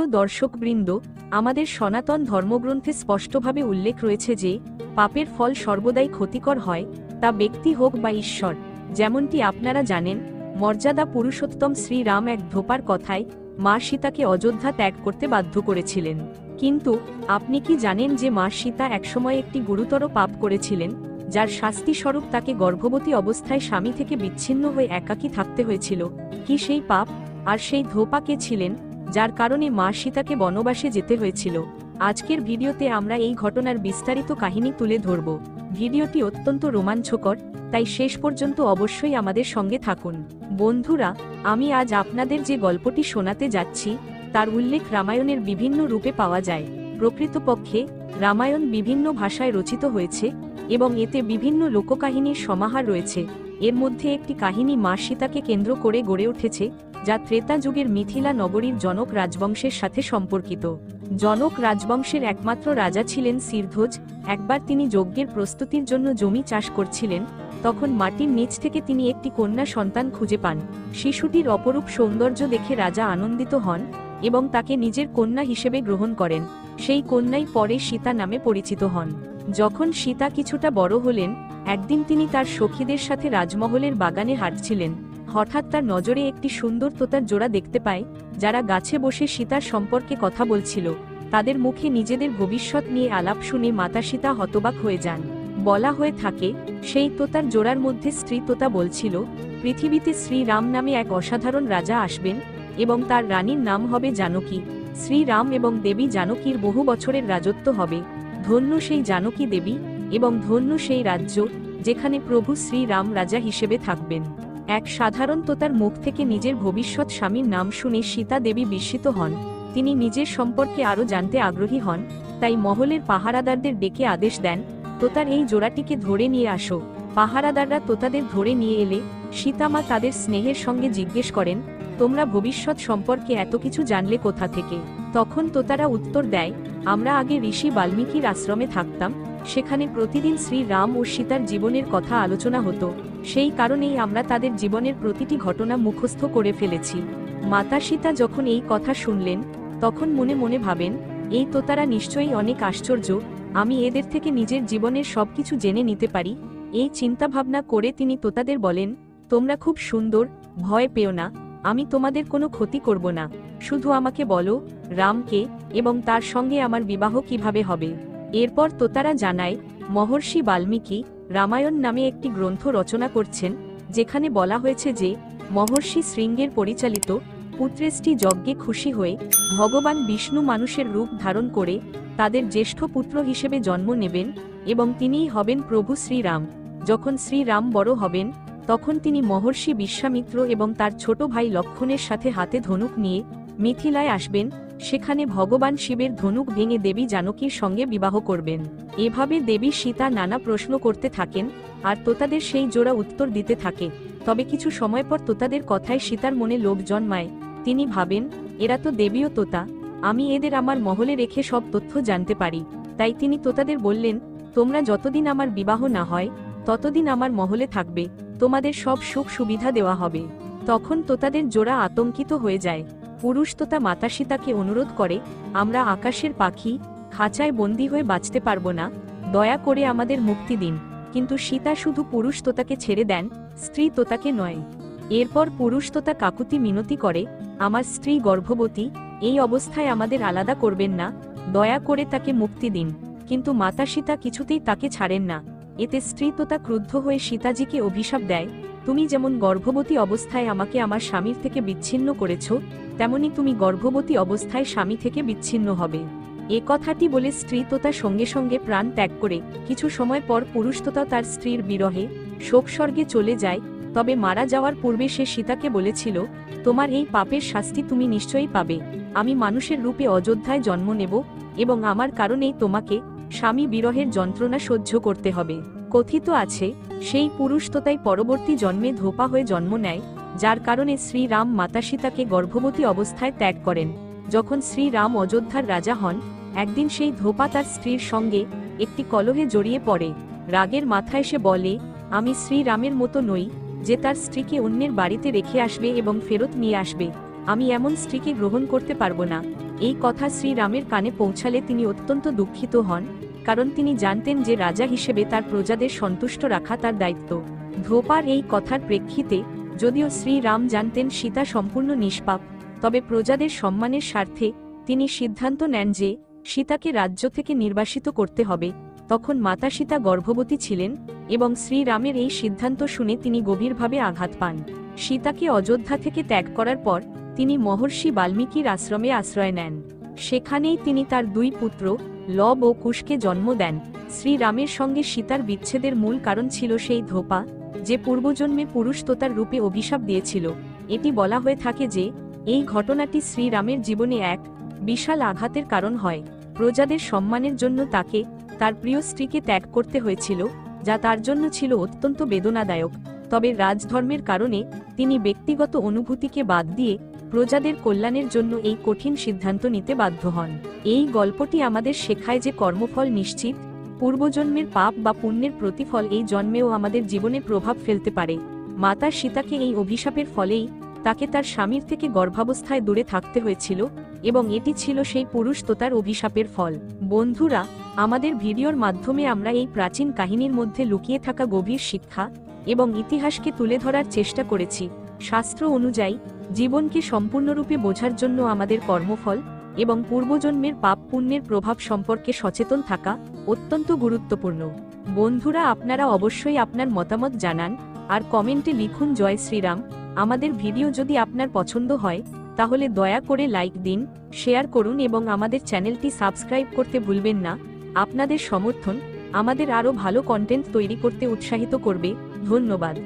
প্রিয় দর্শকবৃন্দ, আমাদের সনাতন ধর্মগ্রন্থে স্পষ্টভাবে উল্লেখ রয়েছে যে, পাপের ফল সর্বদাই ক্ষতিকর হয়, তা ব্যক্তি হোক বা ঈশ্বর। যেমনটি আপনারা জানেন, মর্যাদা পুরুষোত্তম শ্রীরাম এক ধোপার কথায়, মা সীতাকে অযোধ্যা ত্যাগ করতে বাধ্য করেছিলেন। কিন্তু, আপনি কি জানেন যে মা সীতা একসময় একটি গুরুতর পাপ করেছিলেন, যার শাস্তি স্বরূপ তাকে গর্ভবতী অবস্থায় স্বামী থেকে বিচ্ছিন্ন হয়ে একাকী থাকতে হয়েছিল? কি সেই পাপ? আর সেই ধোপা কে ছিলেন? যার কারণে মা সীতাকে বনবাসে যেতে হয়েছিল। আজকের ভিডিওতে আমরা এই ঘটনার বিস্তারিত কাহিনী তুলে ধরব। ভিডিওটি অত্যন্ত রোমাঞ্চকর, তাই শেষ পর্যন্ত অবশ্যই আমাদের সঙ্গে থাকুন। বন্ধুরা, আমি আজ আপনাদের যে গল্পটি শোনাতে যাচ্ছি, তার উল্লেখ রামায়ণের বিভিন্ন রূপে পাওয়া যায়। প্রকৃতপক্ষে, রামায়ণ বিভিন্ন ভাষায় রচিত হয়েছে এবং এতে বিভিন্ন লোককাহিনীর সমাহার রয়েছে। এর মধ্যে একটি কাহিনী মা সীতাকে কেন্দ্র করে গড়ে উঠেছে, যা ত্রেতা যুগের মিথিলা নগরীর জনক রাজবংশের সাথে সম্পর্কিত। জনক রাজবংশের একমাত্র রাজা ছিলেন সিরধ্বজ। একবার তিনি যজ্ঞের প্রস্তুতির জন্য জমি চাষ করছিলেন, তখন মাটির নিচ থেকে তিনি একটি কন্যা সন্তান খুঁজে পান। শিশুটির অপরূপ সৌন্দর্য দেখে রাজা আনন্দিত হন এবং তাকে নিজের কন্যা হিসেবে গ্রহণ করেন। সেই কন্যাই পরে সীতা নামে পরিচিত হন। যখন সীতা কিছুটা বড় হলেন, একদিন তিনি তার সখীদের সাথে রাজমহলের বাগানে হাঁটছিলেন। হঠাৎ তার নজরে একটি সুন্দর তোতার জোড়া দেখতে পায়, যারা গাছে বসে সীতার সম্পর্কে কথা বলছিল। তাদের মুখে নিজেদের ভবিষ্যৎ নিয়ে আলাপ শুনে মাতা সীতা হতবাক হয়ে যান। বলা হয়ে থাকে, সেই তোতার জোড়ার মধ্যে স্ত্রী তোতা বলছিল, পৃথিবীতে শ্রীরাম নামে এক অসাধারণ রাজা আসবেন, এবং তার রানীর নাম হবে জানকী। শ্রীরাম এবং দেবী জানকীর বহু বছরের রাজত্ব হবে। ধন্য সেই জানকী দেবী এবং ধন্য সেই রাজ্য যেখানে প্রভু শ্রীরাম রাজা হিসেবে থাকবেন। এক সাধারণ তোতার মুখ থেকে নিজের ভবিষ্যৎ স্বামীর নাম শুনে সীতা দেবী বিস্মিত হন। তিনি নিজের সম্পর্কে আরও জানতে আগ্রহী হন, তাই মহলের পাহারাদারদের ডেকে আদেশ দেন, তোতার এই জোড়াটিকে ধরে নিয়ে আসো। পাহারাদাররা তোতাদের ধরে নিয়ে এলে সীতামা তাদের স্নেহের সঙ্গে জিজ্ঞেস করেন, তোমরা ভবিষ্যৎ সম্পর্কে এত কিছু জানলে কোথা থেকে? তখন তোতারা উত্তর দেয়, আমরা আগে ঋষি বাল্মীকির আশ্রমে থাকতাম, সেখানে প্রতিদিন শ্রী রাম ও সীতার জীবনের কথা আলোচনা হতো, সেই কারণেই আমরা তাদের জীবনের প্রতিটি ঘটনা মুখস্থ করে ফেলেছি। মাতা সীতা যখন এই কথা শুনলেন, তখন মনে মনে ভাবেন, এই তোতারা নিশ্চয়ই অনেক আশ্চর্য, আমি এদের থেকে নিজের জীবনের সবকিছু জেনে নিতে পারি। এই চিন্তাভাবনা করে তিনি তোতাদের বলেন, তোমরা খুব সুন্দর, ভয় পেও না। আমি তোমাদের কোনো ক্ষতি করব না। শুধু আমাকে বলো রামকে এবং তার সঙ্গে আমার বিবাহ কীভাবে হবে। এরপর তোতারা জানায়, মহর্ষি বাল্মীকি রামায়ণ নামে একটি গ্রন্থ রচনা করছেন, যেখানে বলা হয়েছে যে, মহর্ষি শৃঙ্গের পরিচালিত পুত্রেষ্টি যজ্ঞে খুশি হয়ে ভগবান বিষ্ণু মানুষের রূপ ধারণ করে তাদের জ্যেষ্ঠ পুত্র হিসেবে জন্ম নেবেন এবং তিনিই হবেন প্রভু শ্রীরাম। যখন শ্রীরাম বড় হবেন তখন তিনি মহর্ষি বিশ্বামিত্র এবং তার ছোট ভাই লক্ষণের সাথে হাতে ধনুক নিয়ে মিথিলায় আসবেন, সেখানে ভগবান শিবের ধনুক ভেঙে দেবী জানকীর সঙ্গে বিবাহ করবেন। এভাবে দেবী সীতা নানা প্রশ্ন করতে থাকেন, আর তোতাদের সেই জোড়া উত্তর দিতে থাকে। তবে কিছু সময় পর তোতাদের কথায় সীতার মনে লোভ জন্মায়। তিনি ভাবেন, এরা তো দেবীও তোতা, আমি এদের আমার মহলে রেখে সব তথ্য জানতে পারি। তাই তিনি তোতাদের বললেন, তোমরা যতদিন আমার বিবাহ না হয়, ততদিন আমার মহলে থাকবে। তোমাদের সব সুখ সুবিধা দেওয়া হবে। তখন তোতাদের জোড়া আতঙ্কিত হয়ে যায়। পুরুষ তোতা মাতা সীতাকে অনুরোধ করে, আমরা আকাশের পাখি, খাঁচায় বন্দী হয়ে বাঁচতে পারব না, দয়া করে আমাদের মুক্তি দিন। কিন্তু সীতা শুধু পুরুষ তোতাকে ছেড়ে দেন, স্ত্রী তোতাকে নয়। এরপর পুরুষ তোতা কাকুতি মিনতি করে, আমার স্ত্রী গর্ভবতী, এই অবস্থায় আমাদের আলাদা করবেন না, দয়া করে তাকে মুক্তি দিন। কিন্তু মাতা সীতা কিছুতেই তাকে ছাড়েন না। এতে স্ত্রী তোতা ক্রুদ্ধ হয়ে সীতাজিকে অভিশাপ দেয়, তুমি যেমন গর্ভবতী অবস্থায় আমাকে আমার স্বামীর থেকে বিচ্ছিন্ন করেছ, তেমনি তুমি গর্ভবতী অবস্থায় স্বামী থেকে বিচ্ছিন্ন হবে। এ কথাটি বলে স্ত্রী তোতা সঙ্গে সঙ্গে প্রাণ ত্যাগ করে কিছু সময় পর পুরুষ তোতা তার স্ত্রীর বিরহে শোকস্বর্গে চলে যায়, তবে মারা যাওয়ার পূর্বে সে সীতাকে বলেছিল, তোমার এই পাপের শাস্তি তুমি নিশ্চয়ই পাবে, আমি মানুষের রূপে অযোধ্যায় জন্ম নেব এবং আমার কারণেই তোমাকে স্বামী বিরহের যন্ত্রণা সহ্য করতে হবে। কথিত আছে, সেই পুরুষ তো তাই পরবর্তী জন্মে ধোপা হয়ে জন্ম নেয়, যার কারণে শ্রীরাম মাতা সীতাকে গর্ভবতী অবস্থায় ত্যাগ করেন। যখন শ্রীরাম অযোধ্যার রাজা হন, একদিন সেই ধোপা তার স্ত্রীর সঙ্গে একটি কলহে জড়িয়ে পড়ে। রাগের মাথায় সে বলে, আমি শ্রীরামের মতো নই, যে তার স্ত্রীকে অন্যের বাড়িতে রেখে আসবে এবং ফেরত নিয়ে আসবে। আমি এমন স্ত্রীকে গ্রহণ করতে পারব না। এই কথা শ্রীরামের কানে পৌঁছালে তিনি অত্যন্ত দুঃখিত হন, কারণ তিনি জানতেন যে রাজা হিসেবে তার প্রজাদের সন্তুষ্ট রাখা তার দায়িত্ব। ধোপার এই কথার প্রেক্ষিতে যদিও শ্রীরাম জানতেন সীতা সম্পূর্ণ নিষ্পাপ, তবে প্রজাদের সম্মানের স্বার্থে তিনি সিদ্ধান্ত নেন যে সীতাকে রাজ্য থেকে নির্বাসিত করতে হবে। তখন মাতা সীতা গর্ভবতী ছিলেন এবং শ্রীরামের এই সিদ্ধান্ত শুনে তিনি গভীরভাবে আঘাত পান। সীতাকে অযোধ্যা থেকে ত্যাগ করার পর তিনি মহর্ষি বাল্মীকির আশ্রমে আশ্রয় নেন। সেখানেই তিনি তার দুই পুত্র, লব ও কুশকে জন্ম দেন। শ্রীরামের সঙ্গে সীতার বিচ্ছেদের মূল কারণ ছিল সেই ধোপা, যে পূর্বজন্মে পুরুষ তোতার রূপে অভিশাপ দিয়েছিল। এটি বলা হয়ে থাকে যে, এই ঘটনাটি শ্রীরামের জীবনে এক বিশাল আঘাতের কারণ হয়। প্রজাদের সম্মানের জন্য তাকে তার প্রিয় স্ত্রীকে ত্যাগ করতে হয়েছিল, যা তার জন্য ছিল অত্যন্ত বেদনাদায়ক। তবে রাজধর্মের কারণে তিনি ব্যক্তিগত অনুভূতিকে বাদ দিয়ে প্রজাদের কল্যাণের জন্য এই কঠিন সিদ্ধান্ত নিতে বাধ্য হন। এই গল্পটি আমাদের শেখায় যে কর্মফল নিশ্চিত, পূর্বজন্মের পাপ বা পুণ্যের প্রতিফল এই জন্মেও আমাদের জীবনে প্রভাব ফেলতে পারে। মাতা সীতাকে এই অভিশাপের ফলেই তাকে তার স্বামীর থেকে গর্ভাবস্থায় দূরে থাকতে হয়েছিল এবং এটি ছিল সেই পুরুষ তোতার অভিশাপের ফল। বন্ধুরা, আমাদের ভিডিওর মাধ্যমে আমরা এই প্রাচীন কাহিনীর মধ্যে লুকিয়ে থাকা গভীর শিক্ষা এবং ইতিহাসকে তুলে ধরার চেষ্টা করেছি। শাস্ত্র অনুযায়ী জীবনকে সম্পূর্ণরূপে বোঝার জন্য আমাদের কর্মফল এবং পূর্বজন্মের পাপ পুণ্যের প্রভাব সম্পর্কে সচেতন থাকা অত্যন্ত গুরুত্বপূর্ণ। বন্ধুরা, আপনারা অবশ্যই আপনার মতামত জানান আর কমেন্টে লিখুন, জয় শ্রীরাম। আমাদের ভিডিও যদি আপনার পছন্দ হয়, তাহলে দয়া করে লাইক দিন, শেয়ার করুন এবং আমাদের চ্যানেলটি সাবস্ক্রাইব করতে ভুলবেন না। আপনাদের সমর্থন আমাদের আরও ভালো কন্টেন্ট তৈরি করতে উৎসাহিত করবে। ধন্যবাদ।